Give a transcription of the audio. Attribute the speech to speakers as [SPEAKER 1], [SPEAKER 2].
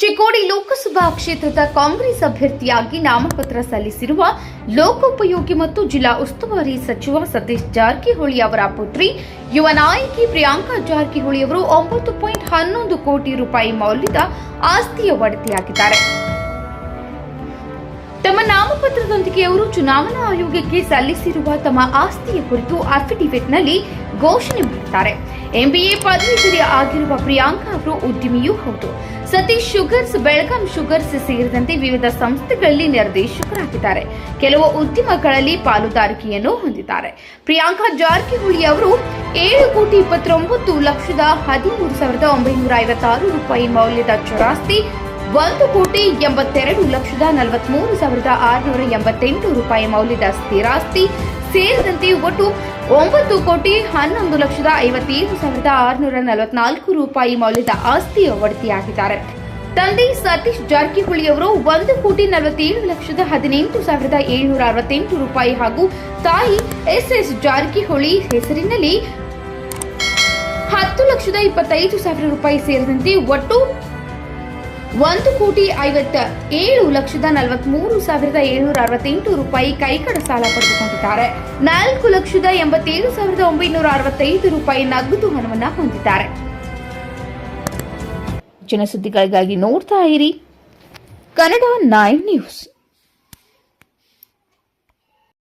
[SPEAKER 1] ಚಿಕ್ಕೋಡಿ ಲೋಕಸಭಾ ಕ್ಷೇತ್ರದ ಕಾಂಗ್ರೆಸ್ ಅಭ್ಯರ್ಥಿಯಾಗಿ ನಾಮಪತ್ರ ಸಲ್ಲಿಸಿರುವ ಲೋಕೋಪಯೋಗಿ ಮತ್ತು ಜಿಲ್ಲಾ ಉಸ್ತುವಾರಿ ಸಚಿವ ಸತೀಶ್ ಜಾರಕಿಹೊಳಿ ಅವರ ಪುತ್ರಿ, ಯುವ ನಾಯಕಿ ಪ್ರಿಯಾಂಕಾ ಜಾರಕಿಹೊಳಿ ಅವರು ಒಂಬತ್ತು ಪಾಯಿಂಟ್ ಹನ್ನೊಂದು ಕೋಟಿ ರೂಪಾಯಿ ಮೌಲ್ಯದ ಆಸ್ತಿಯ ಒಡತಿಯಾಗಿದ್ದಾರೆ. ತಮ್ಮ ನಾಮಪತ್ರದೊಂದಿಗೆ ಅವರು ಚುನಾವಣಾ ಆಯೋಗಕ್ಕೆ ಸಲ್ಲಿಸಿರುವ ತಮ್ಮ ಆಸ್ತಿಯ ಕುರಿತು ಅಫಿಡವಿಟ್ನಲ್ಲಿ ಘೋಷಣೆ ಮಾಡುತ್ತಾರೆ ಎಂಬಿಎ ಪದವೀಧರೆ ಆಗಿರುವ ಪ್ರಿಯಾಂಕಾ ಅವರು ಉದ್ಯಮಿಯೂ ಹೌದು. ಸತೀಶ್ ಶುಗರ್ಸ್, ಬೆಳಗಾಂ ಶುಗರ್ಸ್ ಸೇರಿದಂತೆ ವಿವಿಧ ಸಂಸ್ಥೆಗಳಲ್ಲಿ ನಿರ್ದೇಶಕರಾಗಿದ್ದಾರೆ. ಕೆಲವು ಉದ್ಯಮಗಳಲ್ಲಿ ಪಾಲುದಾರಿಕೆಯನ್ನು ಹೊಂದಿದ್ದಾರೆ. ಪ್ರಿಯಾಂಕಾ ಜಾರಕಿಹೊಳಿ ಅವರು ಏಳು ಕೋಟಿ ಇಪ್ಪತ್ತೊಂಬತ್ತು ಲಕ್ಷದ ಹದಿಮೂರು ಸಾವಿರದ ಒಂಬೈನೂರ ಐವತ್ತಾರು ರೂಪಾಯಿ ಮೌಲ್ಯದ ಚುರಾಸ್ತಿ ಒಂದು ಕೋಟಿ ಎಂಬತ್ತೆರಡು ಲಕ್ಷದ ನಲವತ್ಮೂರು ಸಾವಿರದ ಆರುನೂರ ಎಂಬತ್ತೆಂಟು ರೂಪಾಯಿ ಮೌಲ್ಯದ ಸ್ಥಿರಾಸ್ತಿ ಸೇರಿದಂತೆ ಒಟ್ಟು ಒಂಬತ್ತು ಕೋಟಿ ಹನ್ನೊಂದು ಲಕ್ಷದ ಐವತ್ತೇಳು ಸಾವಿರದ ಆರುನೂರ ನಲವತ್ನಾಲ್ಕು ರೂಪಾಯಿ ಮೌಲ್ಯದ ಆಸ್ತಿಯ ಒಡತಿಯಾಗಿದ್ದಾರೆ. ತಂದೆ ಸತೀಶ್ ಜಾರಕಿಹೊಳಿ ಅವರು ಒಂದು ಕೋಟಿ ನಲವತ್ತೇಳು ಲಕ್ಷದ ಹದಿನೆಂಟು ಸಾವಿರದ ಏಳ್ನೂರ ಅರವತ್ತೆಂಟು ರೂಪಾಯಿ ಹಾಗೂ ತಾಯಿ ಎಸ್ ಎಸ್ ಜಾರಕಿಹೊಳಿ ಹೆಸರಿನಲ್ಲಿ ಹತ್ತು ಲಕ್ಷದ ಇಪ್ಪತ್ತೈದು ಸಾವಿರ ರೂಪಾಯಿ ಸೇರಿದಂತೆ ಒಟ್ಟು ಒಂದು ಕೋಟಿ ಐವತ್ತ ಏಳು ಲಕ್ಷದ ನಲವತ್ಮೂರು ಸಾವಿರದ ಏಳ್ನೂರ ಅರವತ್ತೆಂಟು ರೂಪಾಯಿ ಕೈಕಡ ಸಾಲ ಪಡೆದುಕೊಂಡಿದ್ದಾರೆ. ನಾಲ್ಕು ಲಕ್ಷದ ಎಂಬತ್ತೇಳು ಸಾವಿರದ ಒಂಬೈನೂರ ಅರವತ್ತೈದು ರೂಪಾಯಿ ನಗದು ಹಣವನ್ನ ಹೊಂದಿದ್ದಾರೆ. ಜನಸುದ್ದಿಗಳಿಗಾಗಿ ನೋಡ್ತಾ ಇರಿ. Kannada nine news.